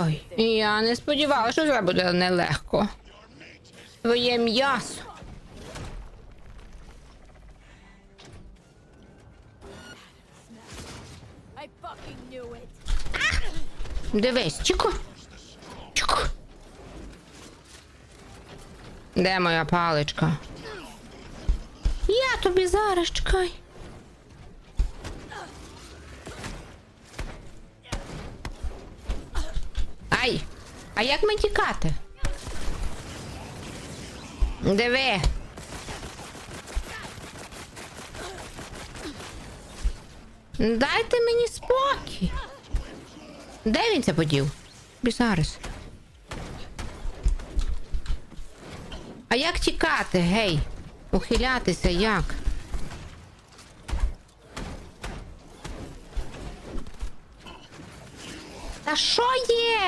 Ой, я не сподівалася, що це буде нелегко. Твоє м'ясо. Дивись, чіку. Чіку. Де моя паличка? Я тобі зараз чекай. Ай! А як ми тікати? Диви. Дайте мені спокій. Де він це подів? Бісарис. А як тікати, гей? Ухилятися як? Та що є?